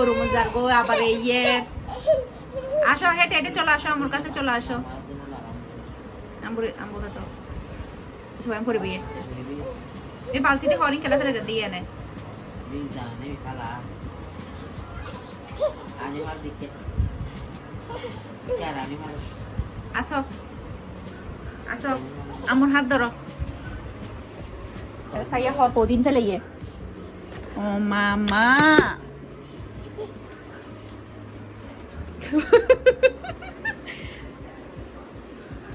ওরুম যারগো আবার ইয়ে আসো, হেঁটে হেঁটে চলে আসো, আমার কাছে চলে আসো। আমার হাত ধরো। সাইয়া ফেলে গিয়ে। ও মামা।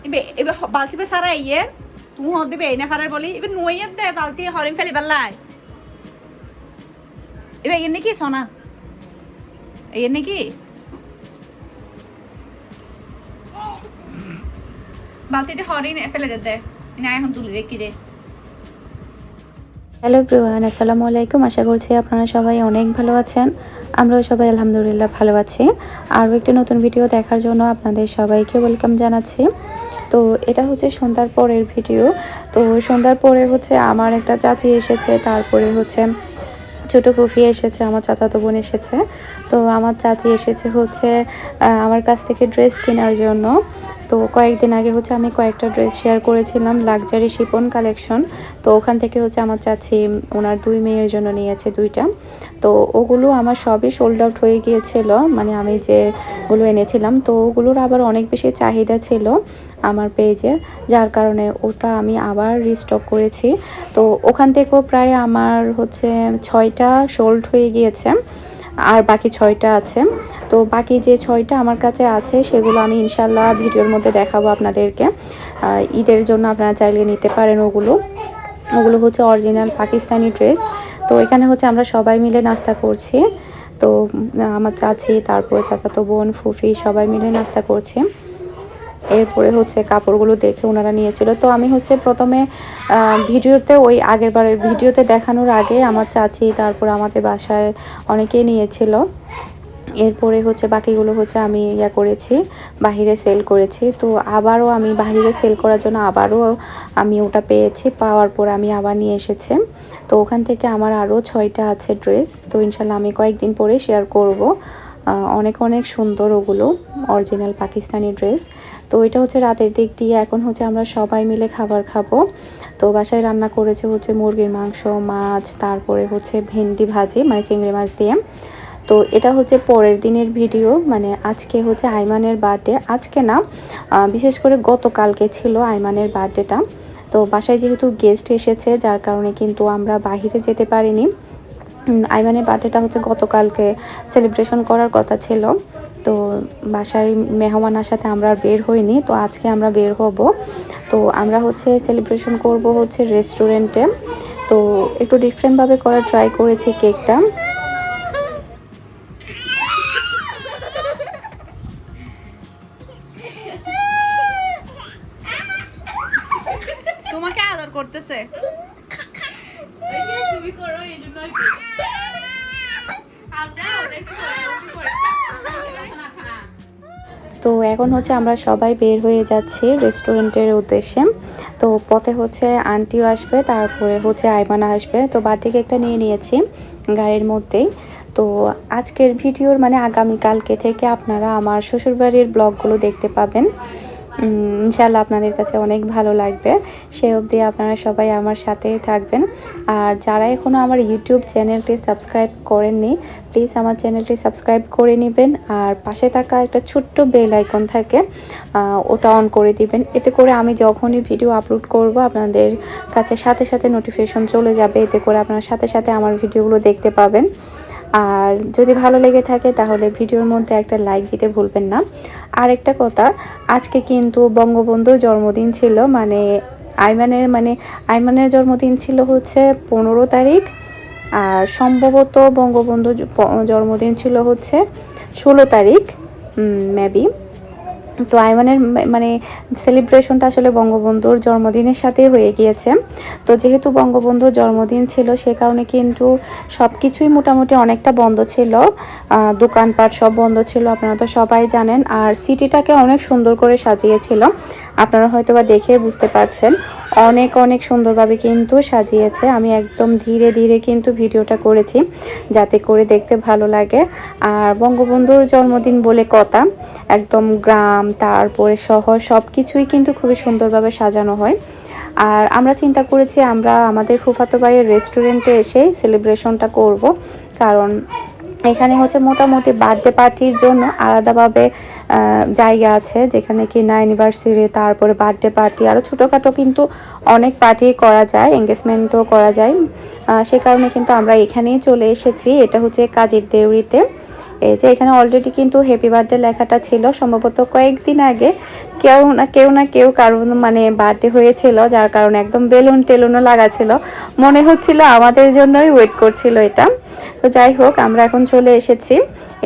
এবে বালতি বে সারা ইয়ে তুই হদ দিবে এই না ফারার বলি এবে নুয়ে দে বালতি হরিং ফেলি বেলাই এবে এর নাকি সোনা এর নাকি বালতিতে হরিণ ফেলে দে দে না এখন তুলে রেখে দে হ্যালো প্রিয়ান আসসালামু আলাইকুম আশা করছি আপনারা সবাই অনেক ভালো আছেন। আমরাও সবাই আলহামদুলিল্লাহ ভালো আছি। আরও একটি নতুন ভিডিও দেখার জন্য আপনাদের সবাইকে ওয়েলকাম জানাচ্ছি। তো এটা হচ্ছে সন্ধ্যার পরের ভিডিও তো সন্ধ্যার পরে হচ্ছে আমার একটা চাচি এসেছে, তারপরে হচ্ছে ছোটো ফুফি এসেছে, আমার চাচাতো বোন এসেছে। তো আমার চাচি এসেছে হচ্ছে আমার কাছ থেকে ড্রেস কেনার জন্য। তো কয়েকদিন আগে হচ্ছে আমি কয়েকটা ড্রেস শেয়ার করেছিলাম লাক্সারি শিপন কালেকশন তো ওখান থেকে হচ্ছে আমার চাচি, ওনার দুই মেয়ের জন্য নিয়েছে দুইটা। তো ওগুলো আমার সবই সোল্ড আউট হয়ে গিয়েছিল মানে আমি যেগুলো এনেছিলাম, তো ওগুলোর আবার অনেক বেশি চাহিদা ছিল আমার পেজে যার কারণে ওটা আমি আবার রিস্টক করেছি। তো ওখান থেকেও প্রায় আমার হচ্ছে ছয়টা সোল্ড হয়ে গিয়েছে। আর বাকি ছয়টা আছে। তো বাকি যে ছয়টা আমার কাছে আছে, সেগুলো আমি ইনশাল্লাহ ভিডিওর মধ্যে দেখাবো আপনাদেরকে। ঈদের জন্য আপনারা চাইলে নিতে পারেন ওগুলো। ওগুলো হচ্ছে অরিজিনাল পাকিস্তানি ড্রেস। তো এখানে হচ্ছে আমরা সবাই মিলে নাস্তা করছি। তো আমার চাচি, তারপর চাচাতো বোন, ফুফি সবাই মিলে নাস্তা করছি। এরপরে হচ্ছে কাপড়গুলো দেখে ওনারা নিয়েছিল। তো আমি হচ্ছে প্রথমে ভিডিওতে ওই আগের বারের ভিডিওতে দেখানোর আগে আমার চাচি তারপর আমাদের বাসায় অনেকেই নিয়েছিল। এরপরে হচ্ছে বাকিগুলো হচ্ছে আমি ইয়া করেছি, বাহিরে সেল করেছি। তো আবারও আমি বাহিরে সেল করার জন্য আবারও আমি ওটা পেয়েছি, পাওয়ার পর আমি আবার নিয়ে এসেছি। তো ওখান থেকে আমার আরও ছয়টা আছে ড্রেস। তো ইনশাল্লাহ আমি কয়েকদিন পরে শেয়ার করব। অনেক অনেক সুন্দর ওগুলো, অরিজিনাল পাকিস্তানি ড্রেস। তো এটা হচ্ছে রাতের দিক দিয়ে। এখন হচ্ছে আমরা সবাই মিলে খাবার খাব। তো বাসায় রান্না করেছে হচ্ছে মুরগির মাংস, মাছ, তারপরে হচ্ছে ভেন্ডি ভাজি মানে চিংড়ি মাছ দিয়ে। তো এটা হচ্ছে পরের দিনের ভিডিও মানে আজকে হচ্ছে আইমানের বার্থডে। আজকে না বিশেষ করে গতকালকে ছিল আইমানের বার্থডেটা। তো বাসায় যেহেতু গেস্ট এসেছে, যার কারণে কিন্তু আমরা বাহিরে যেতে পারিনি। আইমানের বার্থডেটা হচ্ছে গতকালকে সেলিব্রেশন করার কথা ছিল। বাসায় মেহমান আসাতে আমরা বের হইনি তো আজকে আমরা বের হব। তো আমরা হচ্ছে সেলিব্রেশন করব হচ্ছে রেস্টুরেন্টে তো একটু ডিফারেন্টভাবে করার ট্রাই করেছি কেকটা তোমাকে আদর করতেছে। তুমি করো এই জন্য আমরা ওদেরকে করে, করে। তো এখন হচ্ছে আমরা সবাই বের হয়ে যাচ্ছি রেস্টুরেন্টের উদ্দেশ্যে। তো পথে হচ্ছে আন্টিও আসবে, তারপরে হচ্ছে আইমানা আসবে। তো বার্থডে কেকটা নিয়ে নিয়েছি গাড়ির মধ্যেই। তো আজকের ভিডিওর মানে আগামীকালকে থেকে আপনারা আমার শ্বশুরবাড়ির ব্লগগুলো দেখতে পাবেন। ইনশাল্লাহ আপনাদের কাছে অনেক ভালো লাগবে। সে অবধি আপনারা সবাই আমার সাথেই থাকবেন। আর যারা এখনও আমার ইউটিউব চ্যানেলটি সাবস্ক্রাইব করেননি, প্লিজ আমার চ্যানেলটি সাবস্ক্রাইব করে নেবেন। আর পাশে থাকা একটা ছোট্ট বেল আইকন থাকে ওটা অন করে দিবেন। এতে করে আমি যখনই ভিডিও আপলোড করব, আপনাদের কাছে সাথে সাথে নোটিফিকেশন চলে যাবে। এতে করে আপনারা সাথে সাথে আমার ভিডিওগুলো দেখতে পাবেন। আর যদি ভালো লেগে থাকে তাহলে ভিডিওর মধ্যে একটা লাইক দিতে ভুলবেন না। আর একটা কথা, আজকে কিন্তু বঙ্গবন্ধুর জন্মদিন ছিল মানে আইমানের মানে আইমানের জন্মদিন ছিল হচ্ছে পনেরো তারিখ, আর সম্ভবত বঙ্গবন্ধুর জন্মদিন ছিল হচ্ছে ষোলো তারিখ মেবি তো আইমানের মানে সেলিব্রেশনটা আসলে বঙ্গবন্ধুর জন্মদিনের সাথেই হয়ে গিয়েছে। তো যেহেতু বঙ্গবন্ধুর জন্মদিন ছিল, সে কারণে কিন্তু সব কিছুই মোটামুটি অনেকটা বন্ধ ছিল। দোকানপাট সব বন্ধ ছিল, আপনারা তো সবাই জানেন। আর সিটিটাকে অনেক সুন্দর করে সাজিয়েছিল। আপনারা হয়তো বা দেখে বুঝতে পারছেন, অনেক অনেক সুন্দরভাবে কিন্তু সাজিয়েছে। আমি একদম ধীরে ধীরে কিন্তু ভিডিওটা করেছি, যাতে করে দেখতে ভালো লাগে। আর বঙ্গবন্ধুর জন্মদিন বলে কথা একদম গ্রাম, তারপরে শহর সব কিছুই কিন্তু খুবই সুন্দরভাবে সাজানো হয়। আর আমরা চিন্তা করেছি আমরা আমাদের ফুফাতো ভাইয়ের রেস্টুরেন্টে এসে সেলিব্রেশনটা করব। কারণ এখানে হচ্ছে মোটামুটি বার্থডে পার্টির জন্য আলাদাভাবে জায়গা আছে যেখানে কি না অ্যানিভার্সারি তারপরে বার্থডে পার্টি আরও ছোটোখাটো কিন্তু অনেক পার্টি করা যায় এঙ্গেজমেন্টও করা যায়। সে কারণে কিন্তু আমরা এখানেই চলে এসেছি। এটা হচ্ছে কাজের দেউরিতে। এই যে এখানে অলরেডি কিন্তু হ্যাপি বার্থডে লেখাটা ছিল। সম্ভবত কয়েকদিন আগে কেউ না কেউ না কেউ কারণ মানে বার্থডে হয়েছিল, যার কারণে একদম বেলুন টেলুনও লাগা ছিল। মনে হচ্ছিল আমাদের জন্যই ওয়েট করছিল এটা। তো যাই হোক, আমরা এখন চলে এসেছি।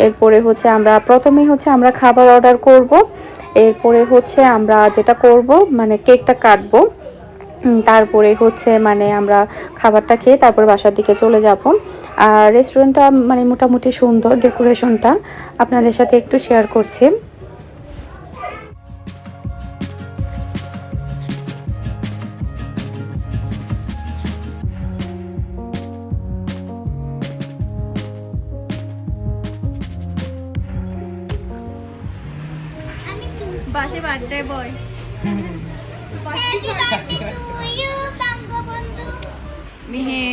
এরপরে হচ্ছে আমরা, প্রথমেই হচ্ছে আমরা খাবার অর্ডার করব। এরপরে হচ্ছে আমরা যেটা করব মানে কেকটা কাটবো। তারপরে হচ্ছে মানে আমরা খাবারটা খেয়ে তারপর বাসার দিকে চলে যাব। আর রেস্টুরেন্টটা মানে মোটামুটি সুন্দর ডেকোরেশনটা আপনাদের সাথে একটু শেয়ার করছি। বাসে birthday boy. Happy birthday to you, Bangabandhu. মিহে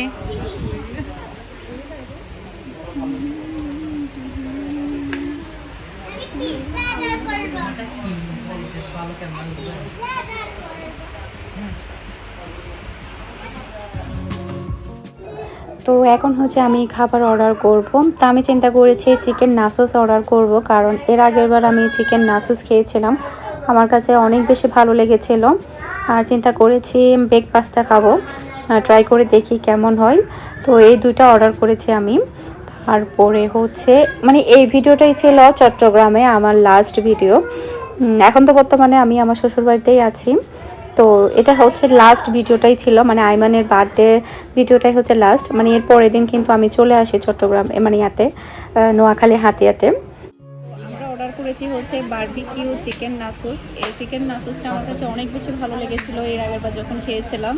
আমি pizza order করব। Pizza order করব। তো এখন হচ্ছে আমি খাবার অর্ডার করব। তো আমি চিন্তা করেছি চিকেন নাসুস অর্ডার করব, কারণ এর আগের বার আমি চিকেন নাসুস খেয়েছিলাম। আমার কাছে অনেক বেশি ভালো লেগেছিল। আর চিন্তা করেছি বেগ পাস্তা খাব। ট্রাই করে দেখি কেমন হয়। তো এই দুইটা অর্ডার করেছি আমি। তারপরে হচ্ছে মানে এই ভিডিওটাই ছিল চট্টগ্রামে আমার লাস্ট ভিডিও এখন তো বর্তমানে আমি আমার শ্বশুরবাড়িতেই আছি। তো এটা হচ্ছে লাস্ট ভিডিওটাই ছিল মানে আইমানের বার্থডে ভিডিওটাই হচ্ছে লাস্ট মানে এর পরের দিন কিন্তু আমি চলে আসি চট্টগ্রাম মানে ইয়াতে নোয়াখালী হাতিয়াতে। করেছি হচ্ছে বারবিকিউ চিকেন নাসুস এই চিকেন নাসুসটা আমার কাছে অনেক বেশি ভালো লেগেছিলো এর আগের বার যখন খেয়েছিলাম।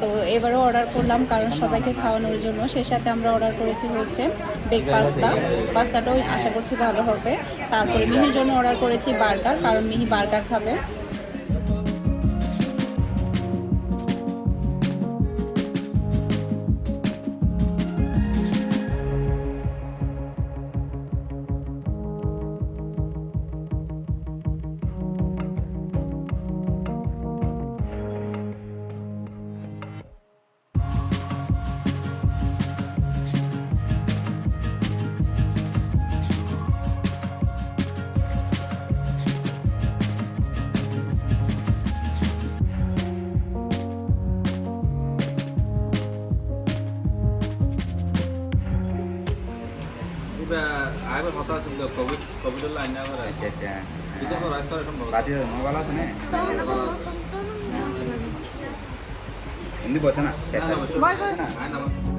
তো এবারও অর্ডার করলাম কারণ সবাইকে খাওয়ানোর জন্য। সে সাথে আমরা অর্ডার করেছি হচ্ছে বেগ পাস্তা পাস্তাটাও আশা করছি ভালো হবে। তারপরে মিহির জন্য অর্ডার করেছি বার্গার কারণ মিহি বার্গার খাবে। Ayo foto sebelum covid, covid dulu aja apa আচ্ছা আচ্ছা সম্ভব বাতি মোবাইল আছে না হিন্দি না বসো না আয় নামাজ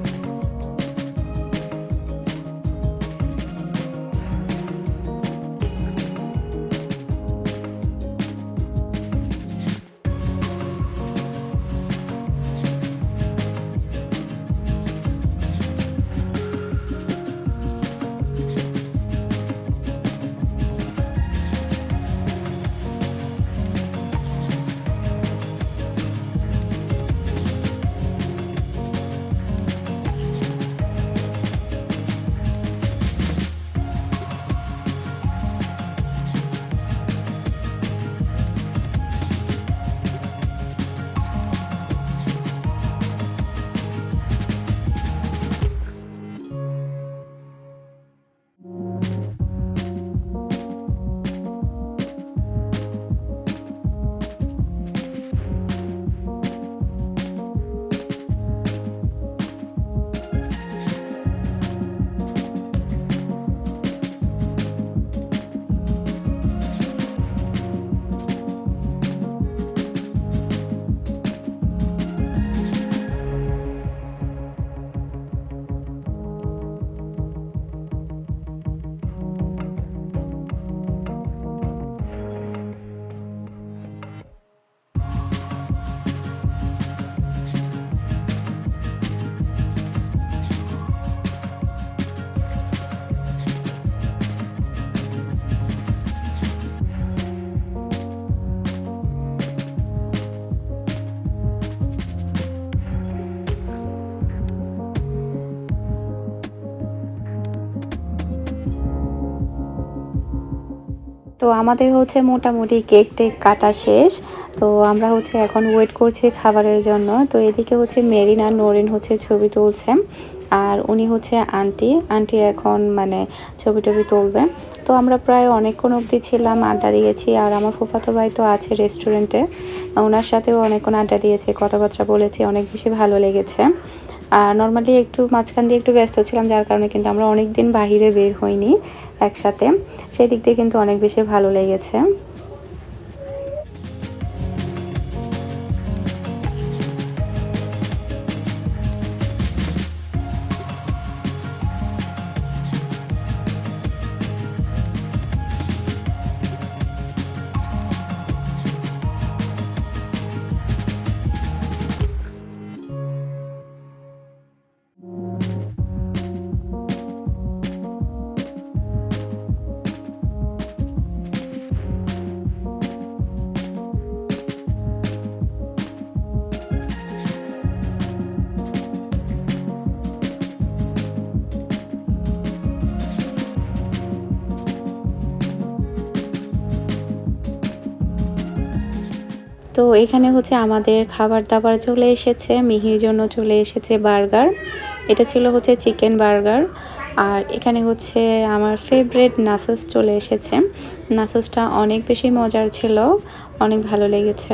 তো আমাদের হচ্ছে মোটামুটি কেক টেক কাটা শেষ। তো আমরা হচ্ছে এখন ওয়েট করছি খাবারের জন্য। তো এদিকে হচ্ছে মেরিন আর নরিন হচ্ছে ছবি তুলছে। আর উনি হচ্ছে আন্টি। আন্টি এখন মানে ছবি টবি তুলবে। তো আমরা প্রায় অনেকক্ষণ অবধি ছিলাম, আড্ডা দিয়েছি। আর আমার ফুফাতো ভাই তো আছে রেস্টুরেন্টে ওনার সাথেও অনেকক্ষণ আড্ডা দিয়েছে, কথাবার্তা বলেছি, অনেক বেশি ভালো লেগেছে। আর নর্মালি একটু মাঝখান দিয়ে একটু ব্যস্ত ছিলাম, যার কারণে কিন্তু আমরা অনেক দিন বাহিরে বের হইনি। একসাথে। সেই দিক দিয়ে কিন্তু অনেক বেশি ভালো লেগেছে। তো এখানে হচ্ছে আমাদের খাবার দাবার চলে এসেছে, মিহির জন্য চলে এসেছে বার্গার। এটা ছিল হচ্ছে চিকেন বার্গার। আর এখানে হচ্ছে আমার ফেভারেট নাসস চলে এসেছে। নাসসটা অনেক বেশি মজার ছিল, অনেক ভালো লেগেছে।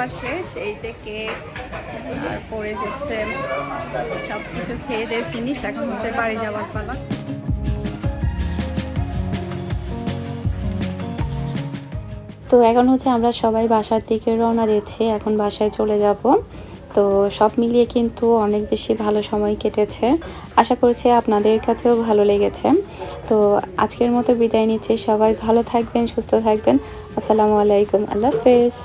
খাবার শেষ, এই যে কেক তারপরে হচ্ছে সব কিছু খেয়ে দিয়ে ফিনিশ এখন হচ্ছে বাড়ি যাওয়ার পালা। তো এখন হচ্ছে আমরা সবাই বাসার দিকে রওনা দিচ্ছি, এখন বাসায় চলে যাব। তো সব মিলিয়ে কিন্তু অনেক বেশি ভালো সময় কেটেছে। আশা করছি আপনাদের কাছেও ভালো লেগেছে। তো আজকের মতো বিদায় নিচ্ছি, সবাই ভালো থাকবেন, সুস্থ থাকবেন। আসসালামু আলাইকুম, আল্লাহ হাফেজ।